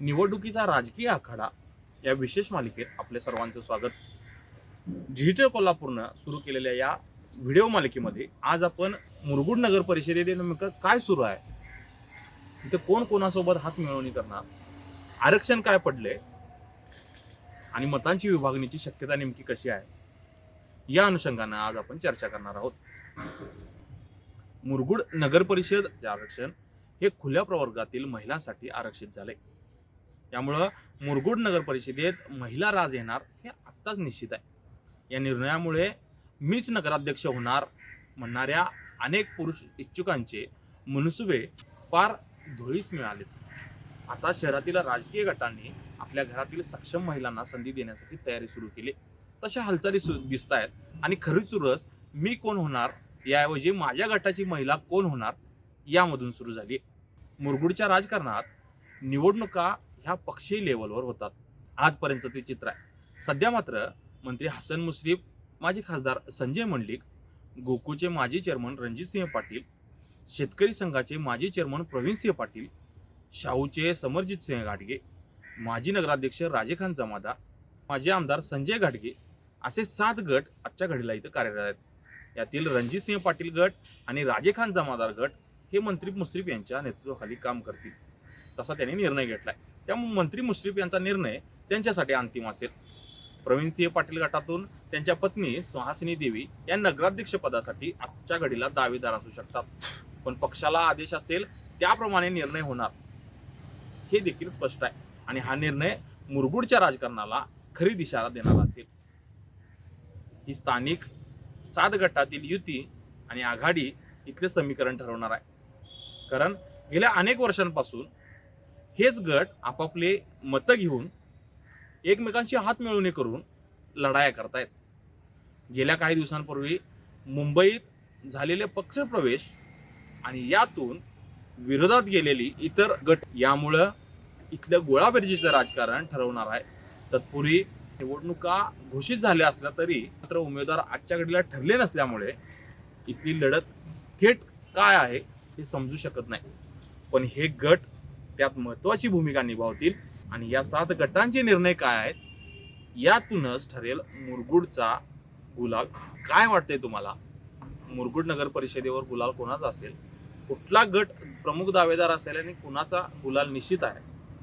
निवडणुकीचा राजकीय आखाडा या विशेष मालिकेत आपले सर्वांचं स्वागत. डिजिटल कोल्हापूरनं सुरू केलेल्या या व्हिडिओ मालिकेमध्ये आज आपण मुरगुड नगर परिषदेत नेमकं काय सुरू आहे? इथं कोण कोणासोबत हात मिळवणी करणार? आरक्षण काय पडले आणि मतांची विभागणीची शक्यता नेमकी कशी आहे? या अनुषंगानं आज आपण चर्चा करणार आहोत. मुरगुड नगर परिषद आरक्षण हे खुल्या प्रवर्गातील महिलांसाठी आरक्षित झाले त्यामुळं मुरगुड नगर परिषदेत महिला राज येणार हे आत्ताच निश्चित आहे. या निर्णयामुळे मीच नगराध्यक्ष होणार म्हणणाऱ्या अनेक पुरुष इच्छुकांचे मनसुबे पार धुळीस मिळाले आता शहरातील राजकीय गटांनी आपल्या घरातील सक्षम महिलांना संधी देण्यासाठी तयारी सुरू केली. तशा हालचाली दिसत आहेत आणि खरी चुरस मी कोण होणार याऐवजी माझ्या गटाची महिला कोण होणार यामधून सुरू झाली. मुरगुडच्या राजकारणात निवडणुका ह्या पक्षीय लेवलवर होतात. आजपर्यंत ते चित्र आहे. सध्या मात्र मंत्री हसन मुश्रीफ माजी खासदार संजय मंडलिक गोकुळचे माजी चेअरमन रणजितसिंह पाटील शेतकरी संघाचे माजी चेअरमन प्रवीणसिंह पाटील शाहूचे समरजित सिंह घाटगे माजी नगराध्यक्ष राजेखान जमादार माजी आमदार संजय घाटगे असे सात गट आजच्या घडीला इथं कार्यरत आहेत. यातील रणजितसिंह पाटील गट आणि राजेखान जमादार गट हे मंत्री मुश्रीफ यांच्या नेतृत्वाखाली काम करतील. तसा त्यांनी निर्णय घेतला आहे त्यामुळे मंत्री मुश्रीफ यांचा निर्णय त्यांच्यासाठी अंतिम असेल. प्रवीण सिंह पाटील गटातून त्यांच्या पत्नी सुहासिनी देवी या नगराध्यक्ष पदासाठी आजच्या घडीला दावेदार असू शकतात. पण पक्षाला आदेश असेल त्याप्रमाणे निर्णय होणार. हे देखील स्पष्ट आहे. आणि हा निर्णय मुरगुडच्या राजकारणाला खरी दिशारा देणारा असेल. ही स्थानिक सात गटातील युती आणि आघाडी इथले समीकरण ठरवणार आहे. कारण गेल्या अनेक वर्षांपासून हेच गट आपापले मतं घेऊन एकमेकांशी हात मिळवणे करून लढाया करतायत. गेल्या काही दिवसांपूर्वी मुंबईत झालेले पक्षप्रवेश आणि यातून विरोधात गेलेली इतर गट यामुळं इथल्या गोळाबेरजीचं राजकारण ठरवणार आहे. तत्पूर्वी निवडणुका घोषित झाल्या असल्या तरी मात्र उमेदवार आजच्या घडीला ठरले नसल्यामुळे इथली लढत थेट काय आहे हे समजू शकत नाही. पण हे गट त्यात महत्वाची भूमिका निभावतील. आणि या सात गटांचे निर्णय काय आहेत? यातूनच ठरेल मुरगुडचा गुलाल. काय वाटतंय तुम्हाला? मुरगुड नगर परिषदेवर गुलाल कोणाचा असेल? कुठला गट प्रमुख दावेदार असेल आणि कुणाचा गुलाल निश्चित आहे?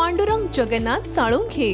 पांडुरंग जगन्नाथ साळुंखे.